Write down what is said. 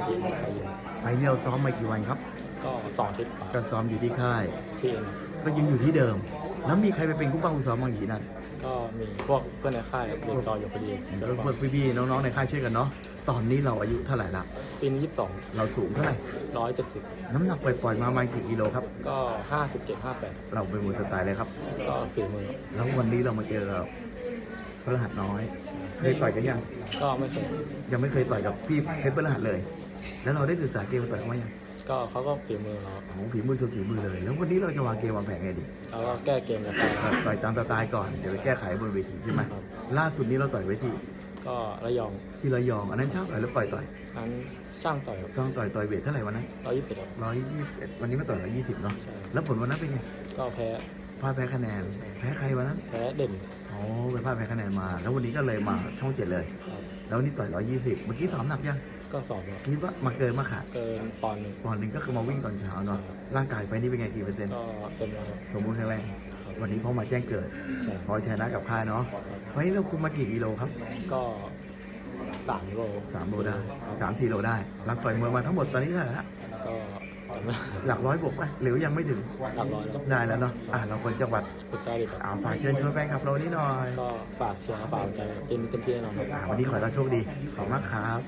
จะทีมไปอยู่ไฟล์นี้เราซ้อมมากี่วันครับ ก็สองอาทิตย์กว่าก็ซ้อมอยู่ที่ค่าย ที่เองก็ยังอยู่ที่เดิม แล้วมีใครไปเป็นคู่ป้าคู่ซ้อมบางทีนั่นก็มีพวกเพื่อนในค่ายเรียนรออยู่พอดีเพื่อนพี่ๆน้องๆในค่ายช่วยกันเนาะตอนนี้เราอายุเท่าไหร่ละปีนยี่สิบสองเราสูงเท่าไหร่ร้อยเจ็ดสิบน้ำหนักปล่อยๆมาประมาณกี่กิโลครับ ก็ห้าสิบเจ็ดห้าแปดเราเป็นมวยสไตล์เลยครับ ก็ฝีมือแล้ววันนี้เรามาเจอกับพระรหัสน้อย เคยต่อยกันยัง ก็ไม่เคย ยังไม่เคยต่อยกับพี่เพชรพระรหัสเลย แล้วเราได้ศึกษาเกมมาต่อยเขาไหมยังก็เขาก็ฝีมือเราของฝีมือชนฝีมือเลย แล้ววันนี้เราจะวางเกมวางแผนไงดีแล้วก็แก้เกมกันไปต่อยตามสไตล์ก่อนเดี๋ยวไปแก้ไขบนเวทีใช่ไหมครับล่าสุดนี้เราต่อยไว้ที่ก็ระยองที่ระยอง อันนั้นช่างต่อยแล้วปล่อยต่อยนั้นช่างต่อยต้องต่อยต่อยเวทเท่าไหร่วันนั้นร้อยยี่สิบเอ็ดร้อยยี่สิบวันนี้มาต่อยร้อยยี่สิบเนาะใช่แล้วผลวันนั้นเป็นไงก็แพ้พลาดแพ้คะแนน แพ้ใครวันนั้น แพ้เด่นอ๋อไปพลาดแพ้คะแนนมา แล้ววันนี้ก็เลยมาช่องเจ็ดเลยครับ แล้ววันนี้ต่อยร้อยยี่สิบเมื่อกี้สอบหนักยังก็สอบแล้วคิดว่ามาเกินมาขาดเกินปอนด์หนึ่งปอนด์หนึ่งก็คือมาวิ่งตอนเช้าเนาะร่างกายไฟนี้เป็นไงกี่เปอร์เซ็นต์ก็เต็มแล้วครับสมบูรณ์แข็งแรงวันนี้พ่อมาแจ้งเกิดใช่พอชนะกับค่ายเนาะไฟนี้เราคุมมากี่กิโลครับ ก็สามโลสามโลได้สามสี่โลได้ รักต่อยมวยมาทั้งหมดตอนนี้เท่าไหร่ละก็จำไม่ได้ หลักร้อยบวกไหมหรือยังไม่ถึงหลักร้อยแล้วได้แล้วเนาะอะเราคนจังหวัดอุตรดิตถ์ครับอ่าฝากเชิญชวนแฟนคลับเรานี้หน่อยก็ฝากเชียร์ฝากใจเต็มเต็มที่แน่นอนครับอ่าวันนี้ขอให้เราโชคดีขอบคุณมากครับ